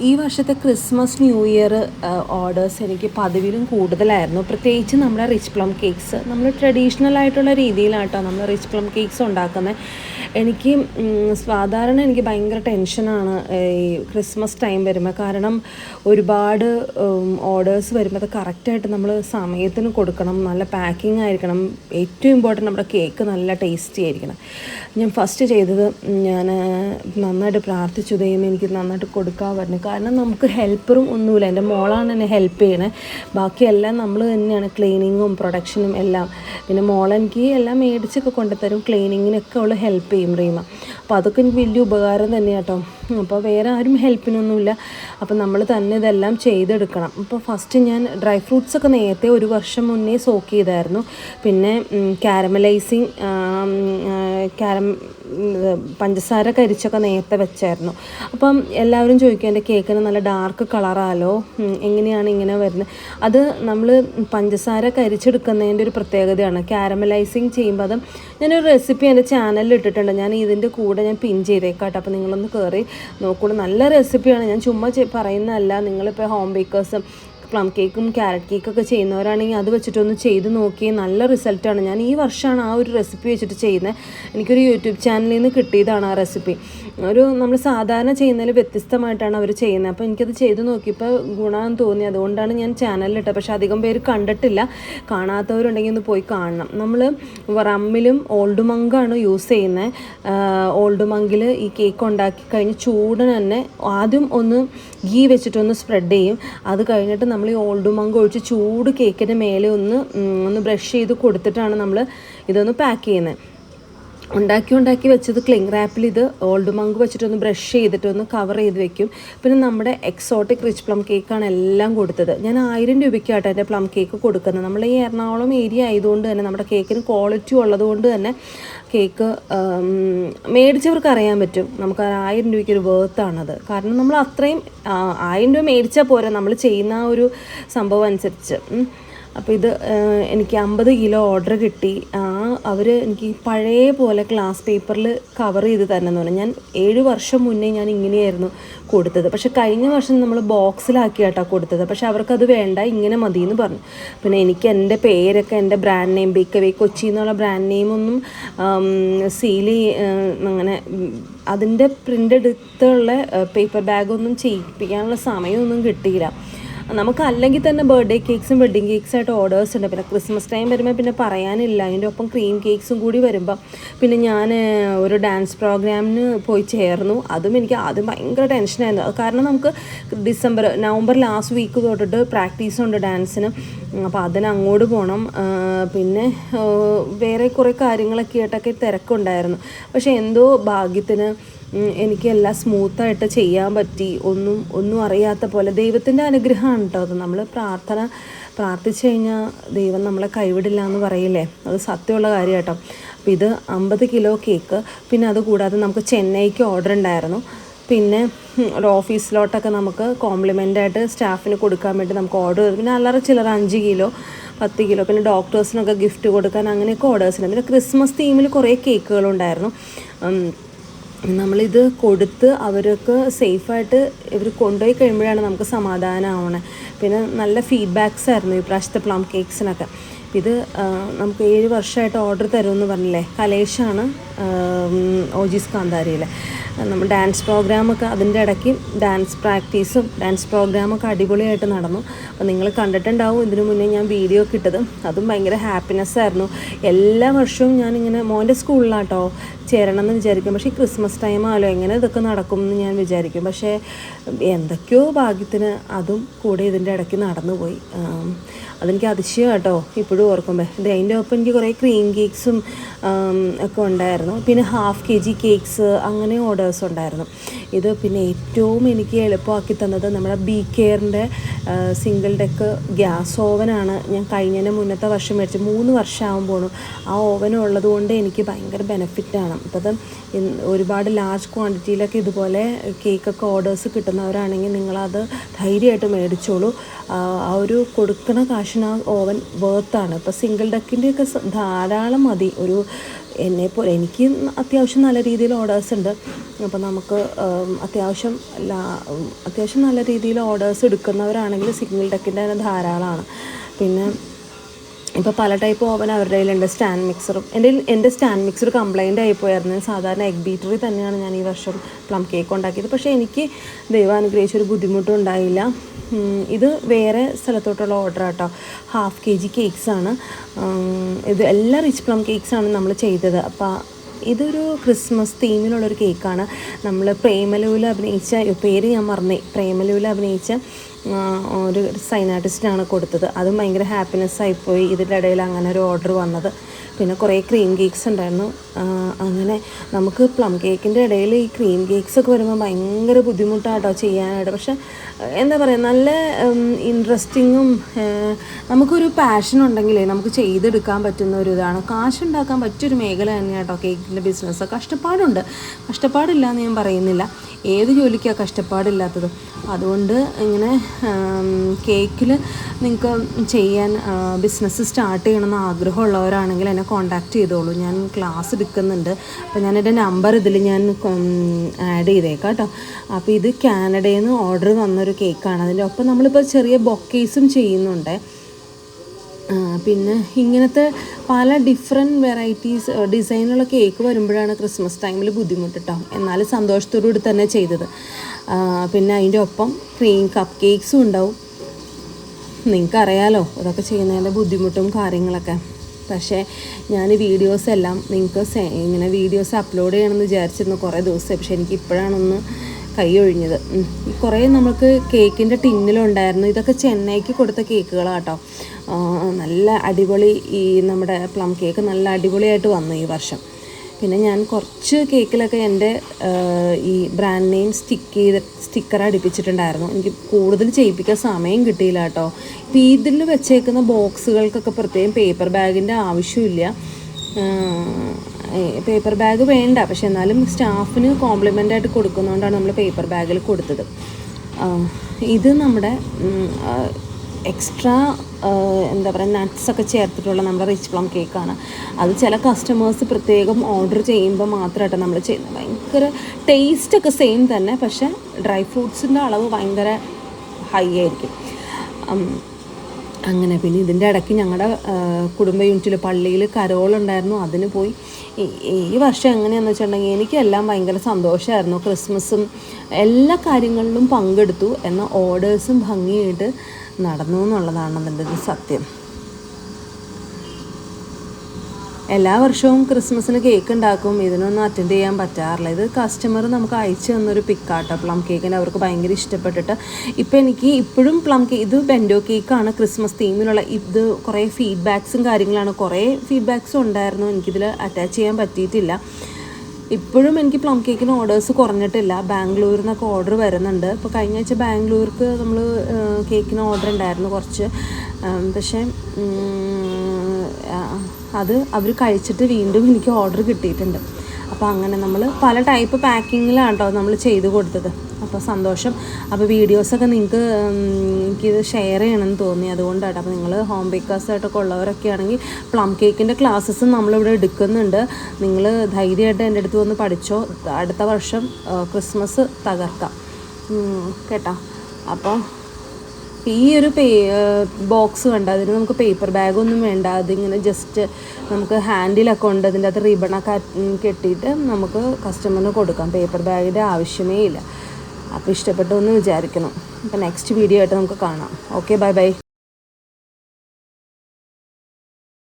ഈ വർഷത്തെ Christmas new year orders എനിക്ക് പതിവിലും കൂടുതലായിരുന്നു. പ്രത്യേകിച്ച് നമ്മുടെ റിച്ച് പ്ലം കേക്ക്സ് നമ്മൾ ട്രഡീഷണൽ ആയിട്ടുള്ള രീതിയിലാട്ടോ നമ്മൾ റിച്ച് പ്ലം കേക്ക്സ് ഉണ്ടാക്കുന്നത് എനിക്ക് സാധാരണ എനിക്ക് ഭയങ്കര ടെൻഷനാണ് ഈ ക്രിസ്മസ് ടൈം വരുമ്പോൾ കാരണം ഒരുപാട് ഓർഡേഴ്സ് വരുമ്പോൾ അത് കറക്റ്റായിട്ട് നമ്മൾ സമയത്തിന് കൊടുക്കണം നല്ല പാക്കിംഗ് ആയിരിക്കണം. ഏറ്റവും ഇമ്പോർട്ടന്റ് നമ്മുടെ കേക്ക് നല്ല ടേസ്റ്റി ആയിരിക്കണം. ഞാൻ ഫസ്റ്റ് ചെയ്തത് ഞാൻ നന്നായിട്ട് പ്രാർത്ഥിച്ചു ദൈവം എനിക്ക് നന്നായിട്ട് കൊടുക്കാൻ പറഞ്ഞു. കാരണം നമുക്ക് ഹെൽപ്പറും ഒന്നുമില്ല. എന്റെ മോളാണ് എന്നെ ഹെൽപ്പ് ചെയ്യണേ. ബാക്കിയെല്ലാം നമ്മൾ തന്നെയാണ് ക്ലീനിങ്ങും പ്രൊഡക്ഷനും എല്ലാം. പിന്നെ മോളെനിക്ക് എല്ലാം മേടിച്ചൊക്കെ കൊണ്ടുതരും ക്ലീനിങ്ങിനൊക്കെ അവൾ ഹെൽപ്പ് ചെയ്യും റീമ അപ്പോൾ അതൊക്കെ എനിക്ക് വലിയ ഉപകാരം തന്നെ കേട്ടോ അപ്പോൾ വേറെ ആരും ഹെൽപ്പിനൊന്നുമില്ല. അപ്പോൾ നമ്മൾ തന്നെ ഇതെല്ലാം ചെയ്തെടുക്കണം. അപ്പോൾ ഫസ്റ്റ് ഞാൻ ഡ്രൈ ഫ്രൂട്ട്സ് ഒക്കെ നേരത്തെ ഒരു വർഷം മുന്നേ സോക്ക് ചെയ്തായിരുന്നു. പിന്നെ കാരമലൈസിങ് കാരം പഞ്ചസാര കരിച്ചൊക്കെ നേരത്തെ വെച്ചായിരുന്നു. അപ്പം എല്ലാവരും ചോദിക്കും എന്റെ കേക്കിന് നല്ല ഡാർക്ക് കളറാലോ എങ്ങനെയാണ് ഇങ്ങനെ വരുന്നത്? അത് നമ്മൾ പഞ്ചസാര കരിച്ചെടുക്കുന്നതിന്റെ ഒരു പ്രത്യേകതയാണ്. കാരമലൈസിങ് ചെയ്യുമ്പോൾ അത് ഞാനൊരു റെസിപ്പി എന്റെ ചാനലിൽ ഇട്ടിട്ടുണ്ട്. ഞാൻ ഇതിന്റെ കൂടെ ഞാൻ പിൻ ചെയ്തേക്കാട്ടോ. അപ്പോൾ നിങ്ങളൊന്ന് കയറി നോക്കൂ നല്ല റെസിപ്പിയാണ് ഞാൻ ചുമ്മാ പറയുന്നതല്ല. നിങ്ങളിപ്പോൾ ഹോം ബേക്കേഴ്സ് പ്ലം കേക്കും ക്യാരറ്റ് കേക്കൊക്കെ ചെയ്യുന്നവരാണെങ്കിൽ അത് വെച്ചിട്ടൊന്ന് ചെയ്ത് നോക്കി. നല്ല റിസൾട്ടാണ്. ഞാൻ ഈ വർഷമാണ് ആ ഒരു റെസിപ്പി വെച്ചിട്ട് ചെയ്യുന്നത്. എനിക്കൊരു യൂട്യൂബ് ചാനലിൽ നിന്ന് കിട്ടിയതാണ് ആ റെസിപ്പി. ഒരു നമ്മൾ സാധാരണ ചെയ്യുന്നതിൽ വ്യത്യസ്തമായിട്ടാണ് അവർ ചെയ്യുന്നത്. അപ്പോൾ എനിക്കത് ചെയ്ത് നോക്കിയപ്പോൾ ഗുണമെന്ന് തോന്നി. അതുകൊണ്ടാണ് ഞാൻ ചാനലിലിട്ടത് പക്ഷേ അധികം പേര് കണ്ടിട്ടില്ല. കാണാത്തവരുണ്ടെങ്കിൽ ഒന്ന് പോയി കാണണം. നമ്മൾ റമ്മിലും ഓൾഡ് മങ്കാണ് യൂസ് ചെയ്യുന്നത്. ഓൾഡ് മങ്കിൽ ഈ കേക്ക് ഉണ്ടാക്കി കഴിഞ്ഞ് ചൂടിന് തന്നെ ആദ്യം ഒന്ന് ഗീ വെച്ചിട്ടൊന്ന് സ്പ്രെഡ് ചെയ്യും. അത് കഴിഞ്ഞിട്ട് നമ്മൾ ഈ ഓൾഡ് മങ്ക് ഒഴിച്ച് ചൂട് കേക്കിന്റെ മേലെ ഒന്ന് ഒന്ന് ബ്രഷ് ചെയ്ത് കൊടുത്തിട്ടാണ് നമ്മൾ ഇതൊന്ന് പാക്ക് ചെയ്യുന്നത്. ഉണ്ടാക്കി ഉണ്ടാക്കി വെച്ചത് ക്ലിങ് റാപ്പിൽ ഇത് ഓൾഡ് മങ്ക് വെച്ചിട്ടൊന്ന് ബ്രഷ് ചെയ്തിട്ടൊന്ന് കവർ ചെയ്ത് വെക്കും. പിന്നെ നമ്മുടെ എക്സോട്ടിക് റിച്ച് പ്ലം കേക്കാണ് എല്ലാം കൊടുത്തത്. ഞാൻ ആയിരം രൂപയ്ക്കാട്ടോ എന്റെ പ്ലം കേക്ക് കൊടുക്കുന്നത്. നമ്മൾ ഈ എറണാകുളം ഏരിയ ആയതുകൊണ്ട് തന്നെ നമ്മുടെ കേക്കിന് ക്വാളിറ്റി ഉള്ളതുകൊണ്ട് തന്നെ കേക്ക് മേടിച്ചവർക്ക് അറിയാൻ പറ്റും. നമുക്ക് ആയിരം രൂപയ്ക്ക് ഒരു വേർത്താണത് കാരണം നമ്മൾ അത്രയും ആയിരം രൂപ മേടിച്ചാൽ പോരാ നമ്മൾ ചെയ്യുന്ന ഒരു സംഭവം അനുസരിച്ച്. അപ്പോൾ ഇത് എനിക്ക് അമ്പത് കിലോ ഓർഡർ കിട്ടി. അവർ എനിക്ക് പഴയ പോലെ ക്ലാസ് പേപ്പറിൽ കവർ ചെയ്ത് തരണമെന്ന് പറഞ്ഞു. ഞാൻ ഏഴ് വർഷം മുന്നേ ഞാൻ ഇങ്ങനെയായിരുന്നു കൊടുത്തത്. പക്ഷെ കഴിഞ്ഞ വർഷം നമ്മൾ ബോക്സിലാക്കി ബോക്സിലാക്കിയാട്ടാണ് കൊടുത്തത്. പക്ഷെ അവർക്കത് വേണ്ട ഇങ്ങനെ മതി എന്ന് പറഞ്ഞു. പിന്നെ എനിക്ക് എന്റെ പേരൊക്കെ എന്റെ ബ്രാൻഡ് നെയിം ബേക്കവേ കൊച്ചി എന്നുള്ള ബ്രാൻഡ് നെയിമൊന്നും സീൽ അങ്ങനെ അതിന്റെ പ്രിന്റ് എടുത്തുള്ള പേപ്പർ ബാഗൊന്നും ചെയ്യിപ്പിക്കാനുള്ള സമയമൊന്നും കിട്ടിയില്ല. നമുക്ക് അല്ലെങ്കിൽ തന്നെ ബർത്ത്ഡേ കേക്ക്സും വെഡ്ഡിങ് കേക്ക്സ് ആയിട്ട് ഓർഡേഴ്സ് ഉണ്ട്. പിന്നെ ക്രിസ്മസ് ടൈം വരുമ്പോൾ പിന്നെ പറയാനില്ല. അതിന്റെ ഒപ്പം ക്രീം കേക്ക്സും കൂടി വരുമ്പം പിന്നെ ഞാൻ ഒരു ഡാൻസ് പ്രോഗ്രാമിന് പോയി ചേർന്നു. അതും എനിക്ക് ആദ്യം ഭയങ്കര ടെൻഷനായിരുന്നു കാരണം നമുക്ക് ഡിസംബർ നവംബർ ലാസ്റ്റ് വീക്ക് തൊട്ടിട്ട് പ്രാക്ടീസ് ഉണ്ട് ഡാൻസിന് അപ്പോൾ അതിന് അങ്ങോട്ട് പോകണം പിന്നെ വേറെ കുറേ കാര്യങ്ങളൊക്കെ ആയിട്ടൊക്കെ തിരക്കുണ്ടായിരുന്നു. പക്ഷേ എന്തോ ഭാഗ്യത്തിന് എനിക്ക് എല്ലാം സ്മൂത്തായിട്ട് ചെയ്യാൻ പറ്റി. ഒന്നും ഒന്നും അറിയാത്ത പോലെ. ദൈവത്തിന്റെ അനുഗ്രഹമാണ് കേട്ടോ അത്. നമ്മൾ പ്രാർത്ഥന പ്രാർത്ഥിച്ചു കഴിഞ്ഞാൽ ദൈവം നമ്മളെ കൈവിടില്ല എന്ന് പറയില്ലേ? അത് സത്യമുള്ള കാര്യം കേട്ടോ അപ്പോൾ ഇത് അമ്പത് കിലോ കേക്ക്. പിന്നെ അതുകൂടാതെ നമുക്ക് ചെന്നൈക്ക് ഓർഡർ ഉണ്ടായിരുന്നു. പിന്നെ ഒരു ഓഫീസിലോട്ടൊക്കെ നമുക്ക് കോംപ്ലിമെന്റായിട്ട് സ്റ്റാഫിന് കൊടുക്കാൻ വേണ്ടി നമുക്ക് ഓർഡർ ചെയ്തു. പിന്നെ അല്ലറ ചിലർ അഞ്ച് കിലോ പത്ത് കിലോ. പിന്നെ ഡോക്ടേഴ്സിനൊക്കെ ഗിഫ്റ്റ് കൊടുക്കാൻ അങ്ങനെയൊക്കെ ഓർഡേഴ്സ് ഉണ്ട് പിന്നെ ക്രിസ്മസ് തീമിൽ കുറേ കേക്കുകളുണ്ടായിരുന്നു. നമ്മളിത് കൊടുത്ത് അവർക്ക് സേഫായിട്ട് ഇവർ കൊണ്ടുപോയി കഴിയുമ്പോഴാണ് നമുക്ക് സമാധാനമാവണേ പിന്നെ നല്ല ഫീഡ്ബാക്സ് ആയിരുന്നു ഈ പ്രാവശ്യത്തെ പ്ലം കേക്ക്സിനൊക്കെ ഇത് നമുക്ക് ഏഴ് വർഷമായിട്ട് ഓർഡർ തരുമെന്ന് പറഞ്ഞില്ലേ? കലേഷാണ് ഓജീസ് കാന്താരിയിലെ. നമ്മൾ ഡാൻസ് പ്രോഗ്രാമൊക്കെ അതിന്റെ ഇടയ്ക്ക് ഡാൻസ് പ്രാക്ടീസും ഡാൻസ് പ്രോഗ്രാമൊക്കെ അടിപൊളിയായിട്ട് നടന്നു. അപ്പോൾ നിങ്ങൾ കണ്ടിട്ടുണ്ടാവും ഇതിനു മുന്നേ ഞാൻ വീഡിയോ ഒക്കെ ഇട്ടത്. അതും ഭയങ്കര ഹാപ്പിനെസ് ആയിരുന്നു. എല്ലാ വർഷവും ഞാനിങ്ങനെ മോന്റെ സ്കൂളിലാട്ടോ ചേരണം എന്ന് വിചാരിക്കും. പക്ഷേ ക്രിസ്മസ് ടൈം ആലോ എങ്ങനെ ഇതൊക്കെ നടക്കും എന്ന് ഞാൻ വിചാരിക്കും. പക്ഷേ എന്തൊക്കെയോ ഭാഗ്യത്തിന് അതും കൂടെ ഇതിന്റെ ഇടയ്ക്ക് നടന്നുപോയി. അതെനിക്ക് അതിശയം കേട്ടോ ഇപ്പോഴും ഓർക്കുമ്പോൾ ഇത് അതിന്റെ ഒപ്പം എനിക്ക് കുറേ ക്രീം കേക്ക്സും ഒക്കെ ഉണ്ടായിരുന്നു. പിന്നെ ഹാഫ് കെ ജി കേക്ക്സ് അങ്ങനെ ഓർഡേഴ്സ് ഉണ്ടായിരുന്നു. ഇത് പിന്നെ ഏറ്റവും എനിക്ക് എളുപ്പമാക്കി തന്നത് നമ്മുടെ ബി കെയറിന്റെ സിംഗിൾ ഡെക്ക് ഗ്യാസ് ഓവനാണ് ഞാൻ കഴിഞ്ഞതിന് മുന്നത്തെ വർഷം മേടിച്ച് മൂന്ന് വർഷമാകുമ്പോൾ ആ ഓവൻ ഉള്ളതുകൊണ്ട് എനിക്ക് ഭയങ്കര ബെനിഫിറ്റാണ് അത് ഒരുപാട് ലാർജ് ക്വാണ്ടിറ്റിയിലൊക്കെ ഇതുപോലെ കേക്കൊക്കെ ഓർഡേഴ്സ് കിട്ടുന്നവരാണെങ്കിൽ നിങ്ങളത് ധൈര്യമായിട്ട് മേടിച്ചോളൂ. ആ ആ ഒരു കൊടുക്കണ കാശിന് ആ ഓവൻ വേർത്താണ് ഇപ്പോൾ സിംഗിൾ ഡെക്കിന്റെയൊക്കെ ധാരാളം മതി. ഒരു എന്നെ പോലെ എനിക്ക് അത്യാവശ്യം നല്ല രീതിയിൽ ഓർഡേഴ്സ് ഉണ്ട്. അപ്പോൾ നമുക്ക് അത്യാവശ്യം അത്യാവശ്യം നല്ല രീതിയിൽ ഓർഡേഴ്സ് എടുക്കുന്നവരാണെങ്കിൽ സിഗ്നൽ ടെക്കിന്റെ തന്നെ ധാരാളമാണ്. പിന്നെ ഇപ്പോൾ പല ടൈപ്പ് ഓവൻ അവരുടെ കയ്യിലുണ്ട്. സ്റ്റാൻഡ് മിക്സറും എന്റെ എന്റെ സ്റ്റാൻഡ് മിക്സർ കംപ്ലൈന്റ് ആയിപ്പോയായിരുന്നു സാധാരണ എഗ് ബീറ്ററി തന്നെയാണ് ഞാൻ ഈ വർഷം പ്ലം കേക്ക് ഉണ്ടാക്കിയത്. പക്ഷേ എനിക്ക് ദൈവം ഒരു ബുദ്ധിമുട്ടും ഉണ്ടായില്ല. ഇത് വേറെ സ്ഥലത്തോട്ടുള്ള ഓർഡർ ആട്ടോ. ഹാഫ് കെ ജി കേക്ക്സാണ് ഇത് എല്ലാ റിച്ച് പ്ലം കേക്ക്സാണ് നമ്മൾ ചെയ്തത്. അപ്പോൾ ഇതൊരു ക്രിസ്മസ് തീമിലുള്ളൊരു കേക്കാണ് നമ്മൾ പ്രേമലൂല അഭിനയിച്ച പേര് ഞാൻ മറന്നേ. പ്രേമലൂല അഭിനയിച്ച ഒരു സൈൻ ആർട്ടിസ്റ്റിനാണ് കൊടുത്തത്. അതും ഭയങ്കര ഹാപ്പിനെസ് ആയിപ്പോയി. ഇതിന്റെ ഇടയിൽ അങ്ങനെ ഒരു ഓർഡർ വന്നത്. പിന്നെ കുറേ ക്രീം കേക്ക്സ് ഉണ്ടായിരുന്നു. അങ്ങനെ നമുക്ക് പ്ലം കേക്കിന്റെ ഇടയിൽ ഈ ക്രീം കേക്ക്സ് ഒക്കെ വരുമ്പോൾ ഭയങ്കര ബുദ്ധിമുട്ടാട്ടോ ചെയ്യാനായിട്ട്. പക്ഷെ എന്താ പറയുക നല്ല ഇൻട്രസ്റ്റിങ്ങും നമുക്കൊരു പാഷൻ ഉണ്ടെങ്കിലേ നമുക്ക് ചെയ്തെടുക്കാൻ പറ്റുന്ന ഒരു ഇതാണ്. കാശുണ്ടാക്കാൻ പറ്റിയൊരു മേഖല തന്നെയാണ് കേട്ടോ കേക്കിന്റെ ബിസിനസ് കഷ്ടപ്പാടുണ്ട്. കഷ്ടപ്പാടില്ല എന്ന് ഞാൻ പറയുന്നില്ല. ഏത് ജോലിക്കാണ് കഷ്ടപ്പാടില്ലാത്തത്? അതുകൊണ്ട് ഇങ്ങനെ കേക്കിൽ നിങ്ങൾക്ക് ചെയ്യാൻ ബിസിനസ് സ്റ്റാർട്ട് ചെയ്യണമെന്ന് ആഗ്രഹമുള്ളവരാണെങ്കിൽ എന്നെ കോൺടാക്റ്റ് ചെയ്തോളൂ. ഞാൻ ക്ലാസ് എടുക്കുന്നുണ്ട്. അപ്പോൾ ഞാൻ എന്റെ നമ്പർ ഇതിൽ ഞാൻ ആഡ് ചെയ്തേക്കാം കേട്ടോ അപ്പോൾ ഇത് കാനഡയിൽ നിന്ന് ഓർഡർ വന്നൊരു കേക്കാണ് അതിന്റെ ഒപ്പം നമ്മളിപ്പോൾ ചെറിയ ബൊക്കേസും ചെയ്യുന്നുണ്ട്. പിന്നെ ഇങ്ങനത്തെ പല ഡിഫറെന്റ് വെറൈറ്റീസ് ഡിസൈനുള്ള കേക്ക് വരുമ്പോഴാണ് ക്രിസ്മസ് ടൈമിൽ ബുദ്ധിമുട്ടിട്ടോ. എന്നാലും സന്തോഷത്തോടുകൂടി തന്നെ ചെയ്തത്. പിന്നെ അതിന്റെ ഒപ്പം ക്രീം കപ്പ് കേക്ക്സും ഉണ്ടാവും. നിങ്ങൾക്കറിയാലോ അതൊക്കെ ചെയ്യുന്നതിന്റെ ബുദ്ധിമുട്ടും കാര്യങ്ങളൊക്കെ. പക്ഷേ ഞാൻ വീഡിയോസ് എല്ലാം നിങ്ങൾക്ക് ഇങ്ങനെ വീഡിയോസ് അപ്ലോഡ് ചെയ്യണമെന്ന് വിചാരിച്ചിരുന്നു കുറേ ദിവസം പക്ഷേ എനിക്ക് ഇപ്പോഴാണൊന്ന് കൈ ഒഴിഞ്ഞത്. കുറേ നമുക്ക് കേക്കിന്റെ ടിന്നിലുണ്ടായിരുന്നു. ഇതൊക്കെ ചെന്നൈക്ക് കൊടുത്ത കേക്കുകളാട്ടോ നല്ല അടിപൊളി ഈ നമ്മുടെ പ്ലം കേക്ക് നല്ല അടിപൊളിയായിട്ട് വന്നു ഈ വർഷം. പിന്നെ ഞാൻ കുറച്ച് കേക്കിലൊക്കെ എന്റെ ഈ ബ്രാൻഡ് നെയിം സ്റ്റിക്ക് ചെയ്ത് സ്റ്റിക്കർ അടിപ്പിച്ചിട്ടുണ്ടായിരുന്നു. എനിക്ക് കൂടുതൽ ചെയ്യിപ്പിക്കാൻ സമയം കിട്ടിയില്ല കേട്ടോ. ഇപ്പം ഇതിൽ വെച്ചേക്കുന്ന ബോക്സുകൾക്കൊക്കെ പ്രത്യേകം പേപ്പർ ബാഗിന്റെ ആവശ്യമില്ല. പേപ്പർ ബാഗ് വേണ്ട. പക്ഷെ എന്നാലും സ്റ്റാഫിന് കോംപ്ലിമെന്റ് ആയിട്ട് കൊടുക്കുന്നതുകൊണ്ടാണ് നമ്മൾ പേപ്പർ ബാഗിൽ കൊടുത്തത്. ഇത് നമ്മുടെ എക്സ്ട്രാ എന്താ പറയുക നട്ട്സൊക്കെ ചേർത്തിട്ടുള്ള നമ്മുടെ റിച്ച് പ്ലം കേക്കാണ് അത് ചില കസ്റ്റമേഴ്സ് പ്രത്യേകം ഓർഡർ ചെയ്യുമ്പോൾ മാത്രമായിട്ട് നമ്മൾ ചെയ്യുന്നത് ഭയങ്കര ടേസ്റ്റൊക്കെ സെയിം തന്നെ പക്ഷേ ഡ്രൈ ഫ്രൂട്ട്സിന്റെ അളവ് ഭയങ്കര ഹൈ ആയിരിക്കും. അങ്ങനെ പിന്നെ ഇതിന്റെ ഇടയ്ക്ക് ഞങ്ങളുടെ കുടുംബ യൂണിറ്റിൽ പള്ളിയിൽ കരോളുണ്ടായിരുന്നു അതിന് പോയി. ഈ- ഈ വർഷം എങ്ങനെയാണെന്ന് വെച്ചിട്ടുണ്ടെങ്കിൽ എനിക്കെല്ലാം ഭയങ്കര സന്തോഷമായിരുന്നു ക്രിസ്മസും എല്ലാ കാര്യങ്ങളിലും പങ്കെടുത്തു. എന്നാൽ ഓർഡേഴ്സും ഭംഗിയായിട്ട് നടന്നു എന്നുള്ളതാണ് അതിന്റെ ഒരു സത്യം. എല്ലാ വർഷവും ക്രിസ്മസിന് കേക്ക് ഉണ്ടാക്കും. ഇതിനൊന്നും അറ്റൻഡ് ചെയ്യാൻ പറ്റാറില്ല. ഇത് കസ്റ്റമർ നമുക്ക് അയച്ചു തന്നൊരു പിക്കാട്ട പ്ലം കേക്കിന് അവർക്ക് ഭയങ്കര ഇഷ്ടപ്പെട്ടിട്ട്. ഇപ്പം എനിക്ക് ഇപ്പോഴും പ്ലം കേക്ക് ഇത് ബെൻഡോ കേക്കാണ് ക്രിസ്മസ് തീമിലുള്ള ഇത് കുറേ ഫീഡ്ബാക്സും കാര്യങ്ങളാണ്. കുറേ ഫീഡ്ബാക്സും ഉണ്ടായിരുന്നു. എനിക്കിതിൽ അറ്റാച്ച് ചെയ്യാൻ പറ്റിയിട്ടില്ല. ഇപ്പോഴും എനിക്ക് പ്ലം കേക്കിന് ഓർഡേഴ്സ് കുറഞ്ഞിട്ടില്ല. ബാംഗ്ലൂരിൽ നിന്നൊക്കെ ഓർഡർ വരുന്നുണ്ട്. ഇപ്പോൾ കഴിഞ്ഞ ആഴ്ച ബാംഗ്ലൂർക്ക് നമ്മൾ കേക്കിന് ഓർഡർ ഉണ്ടായിരുന്നു കുറച്ച്. പക്ഷേ അത് അവർ കഴിച്ചിട്ട് വീണ്ടും എനിക്ക് ഓർഡർ കിട്ടിയിട്ടുണ്ട്. അപ്പോൾ അങ്ങനെ നമ്മൾ പല ടൈപ്പ് പാക്കിങ്ങിലാണ് കേട്ടോ നമ്മൾ ചെയ്ത് കൊടുത്തത്. അപ്പോൾ സന്തോഷം. അപ്പോൾ വീഡിയോസൊക്കെ നിങ്ങൾക്ക് എനിക്കിത് ഷെയർ ചെയ്യണമെന്ന് തോന്നി. അതുകൊണ്ടാണ്. അപ്പോൾ നിങ്ങൾ ഹോം ബേക്കേഴ്സ് ആയിട്ടൊക്കെ ഉള്ളവരൊക്കെ ആണെങ്കിൽ പ്ലം കേക്കിന്റെ ക്ലാസ്സസ് നമ്മളിവിടെ എടുക്കുന്നുണ്ട്. നിങ്ങൾ ധൈര്യമായിട്ട് എന്റെ അടുത്ത് വന്ന് പഠിച്ചോ. അടുത്ത വർഷം ക്രിസ്മസ് തകർക്കാം. കേട്ടോ. അപ്പോൾ ഈ ഒരു പേ ബോക്സ് വേണ്ട അതിന് നമുക്ക് പേപ്പർ ബാഗൊന്നും വേണ്ട. അതിങ്ങനെ ജസ്റ്റ് നമുക്ക് ഹാൻഡിലൊക്കെ ഉണ്ട്. അതിന്റെ അകത്ത് റിബണൊക്കെ കെട്ടിയിട്ട് നമുക്ക് കസ്റ്റമറിന് കൊടുക്കാം. പേപ്പർ ബാഗിന്റെ ആവശ്യമേ ഇല്ല. അപ്പോൾ ഇഷ്ടപ്പെട്ടു എന്ന് വിചാരിക്കുന്നു അപ്പോൾ നെക്സ്റ്റ് വീഡിയോ ആയിട്ട് നമുക്ക് കാണാം. Okay bye bye